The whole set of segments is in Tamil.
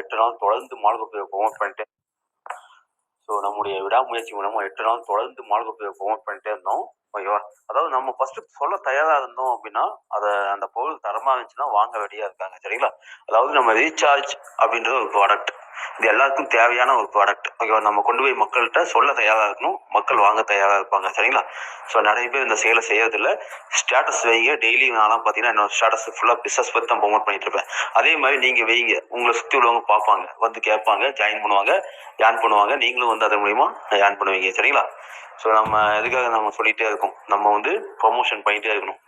எட்டு நாள் தொடர்ந்து மால்கோப்பையை ப்ரொமோட் பண்ணிட்டு ஸோ நம்முடைய விடாமுயற்சி மூலமாக எட்டு நாள் தொடர்ந்து மால்கோப்பையை ப்ரொமோட் பண்ணிட்டே இருந்தோம். ஓகேவா அதாவது நம்ம ஃபர்ஸ்ட் சொல்ல தயாரா இருந்தோம் அப்படின்னா அதை அந்த பொருள் தரமா இருந்துச்சுன்னா வாங்க ரெடியா இருக்காங்க. சரிங்களா? அதாவது நம்ம ரீசார்ஜ் அப்படின்றது ஒரு ப்ராடக்ட் இது எல்லாருக்கும் தேவையான ஒரு ப்ராடக்ட் ஓகேவா நம்ம கொண்டு போய் மக்கள்கிட்ட சொல்ல தயாரா இருக்கணும். மக்கள் வாங்க தயாரா இருப்பாங்க. சரிங்களா? ஸோ நிறைய பேர் இந்த செயலை செய்யறதில்ல. ஸ்டேட்டஸ் வைங்க. டெய்லி நான்லாம் பார்த்தீங்கன்னா என்னோட ஸ்டேட்டஸ் ஃபுல்லாக பிஸ்னஸ் பற்றி தான் ப்ரொமோட் பண்ணிட்டு இருப்பேன். அதே மாதிரி நீங்கள் வைங்க. உங்களை சுற்றி உள்ளவங்க பார்ப்பாங்க. வந்து கேட்பாங்க. ஜாயின் பண்ணுவாங்க. ஏர்ன் பண்ணுவாங்க. நீங்களும் வந்து அதன் மூலிமா ஏர்ன் பண்ணுவீங்க. சரிங்களா? ஸோ நம்ம எதுக்காக நம்ம சொல்லிகிட்டே இருக்கும். நம்ம வந்து ப்ரொமோஷன் பண்ணிகிட்டே இருக்கணும்.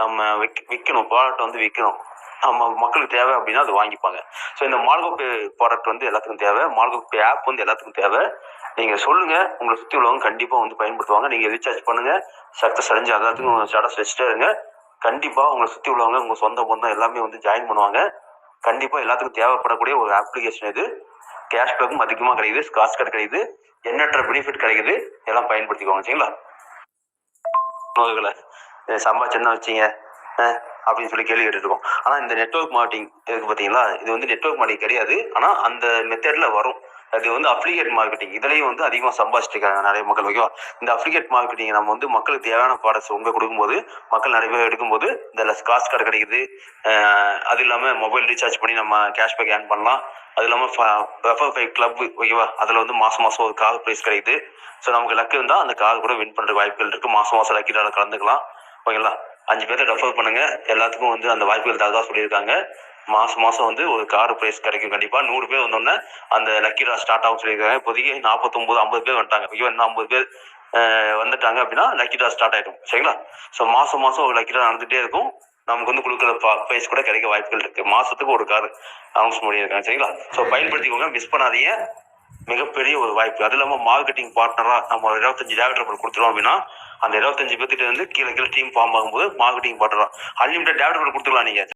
நம்ம விக் விற்கணும் ப்ராடக்ட் வந்து விற்கணும் நம்ம மக்களுக்கு தேவை அப்படின்னா அது வாங்கிப்பாங்க. ஸோ இந்த மால்கோப்பே ப்ராடக்ட் வந்து எல்லாத்துக்கும் தேவை. மால்கோப்பே ஆப் வந்து எல்லாத்துக்கும் தேவை. நீங்கள் சொல்லுங்கள் உங்களை சுற்றி உள்ளவங்க கண்டிப்பாக வந்து பயன்படுத்துவாங்க. நீங்கள் ரீசார்ஜ் பண்ணுங்கள் சக்ஸஸ் அடைஞ்சு எல்லாத்துக்கும் ஸ்டேட்டஸ் வச்சுட்டே இருங்க கண்டிப்பாக உங்களை சுற்றி உள்ளவங்க உங்கள் சொந்த பந்தம் எல்லாமே வந்து ஜாயின் பண்ணுவாங்க. கண்டிப்பாக எல்லாத்துக்கும் தேவைப்படக்கூடிய ஒரு அப்ளிகேஷன் இது. கேஷ்பேக்கும் அதிகமாக கிடைக்குது. ஸ்காட்ச் கார்டு கிடைக்குது. எண்ணற்ற பெனிஃபிட் கிடைக்குது. எல்லாம் பயன்படுத்திக்குவாங்க சரிங்களா? நோய்களை சம்பாதிச்சு என்ன வச்சீங்க? அப்படின்னு சொல்லி கேள்வி கேட்டுருக்கோம் ஆனால் இந்த நெட்வொர்க் மார்க்கிங் இருக்கு பார்த்தீங்களா இது வந்து நெட்ஒர்க் மார்க்கிங் கிடையாது. ஆனால் அந்த மெத்தடில் வரும். அது வந்து அப்ளிகேட் மார்க்கெட்டிங் இதுலேயும் வந்து அதிகமாக சம்பாதிச்சிட்டு இருக்காங்க நிறைய மக்கள் ஓகேவா இந்த அப்ளிகேட் மார்க்கெட்டிங் நம்ம வந்து மக்களுக்கு தேவையான ப்ராடக்ட்ஸ் உங்க கொடுக்கும்போது மக்கள் நிறைய பேர் எடுக்கும்போது இந்த ஸ்காட்ச் கார்டு கிடைக்குது. அது இல்லாமல் மொபைல் ரீசார்ஜ் பண்ணி நம்ம கேஷ்பேக் ஏர்ன் பண்ணலாம். அது இல்லாமல் ரெஃபர் ஃபைவ் கிளப் ஓகேவா அதில் வந்து மாதம் மாதம் ஒரு கார் ப்ரைஸ் கிடைக்குது. ஸோ நமக்கு லக்கு இருந்தால் அந்த கார் கூட வின் பண்ணுற வாய்ப்புகள் இருக்குது மாதம் மாதம் லக்கி கலந்துக்கலாம். ஓகேங்களா அஞ்சு பேர்த்த ரெஃபர் பண்ணுங்க. எல்லாத்துக்கும் வந்து அந்த வாய்ப்புகள் தரதா சொல்லியிருக்காங்க. மாதம் மாதம் வந்து ஒரு கார் ப்ரைஸ் கிடைக்கும். கண்டிப்பாக நூறு பேர் வந்தோடனே அந்த லக்கி ஸ்டார்ட் ஆகும் சொல்லியிருக்காங்க. இப்போதைக்கு நாற்பத்தொம்போது ஐம்பது பேர் வந்துட்டாங்க. ஐயோ இன்னும் ஐம்பது பேர் வந்துட்டாங்க அப்படின்னா லக்கி ட்ரா ஸ்டார்ட் ஆகிடும் சரிங்களா? ஸோ மாதம் மாதம் ஒரு லக்கி ட்ரா நடந்துகிட்டே இருக்கும். நமக்கு வந்து கொடுக்குற ப்ரைஸ் கூட கிடைக்க வாய்ப்புகள் இருக்கு. மாசத்துக்கு ஒரு கார் அனௌன்ஸ் பண்ணியிருக்காங்க. சரிங்களா? ஸோ பயன்படுத்திக்கோங்க. மிஸ் பண்ணாதீங்க. மிகப்பெரிய ஒரு வாய்ப்பு. அது இல்லாமல் மார்க்கெட்டிங் பார்ட்னரா நம்ம ஒரு இருபத்தஞ்சு டேரக்டர் கொடுத்துருவோம் அப்படின்னா அந்த இருபத்தஞ்சு பேர்த்திட்ட வந்து கீழே கீழே டீம் ஃபார்ம் ஆகும்போது மார்க்கெட்டிங் பார்ட்னரா அன்லிமிட்டட் டேரக்டர் கொடுத்துக்கலாம் நீங்க.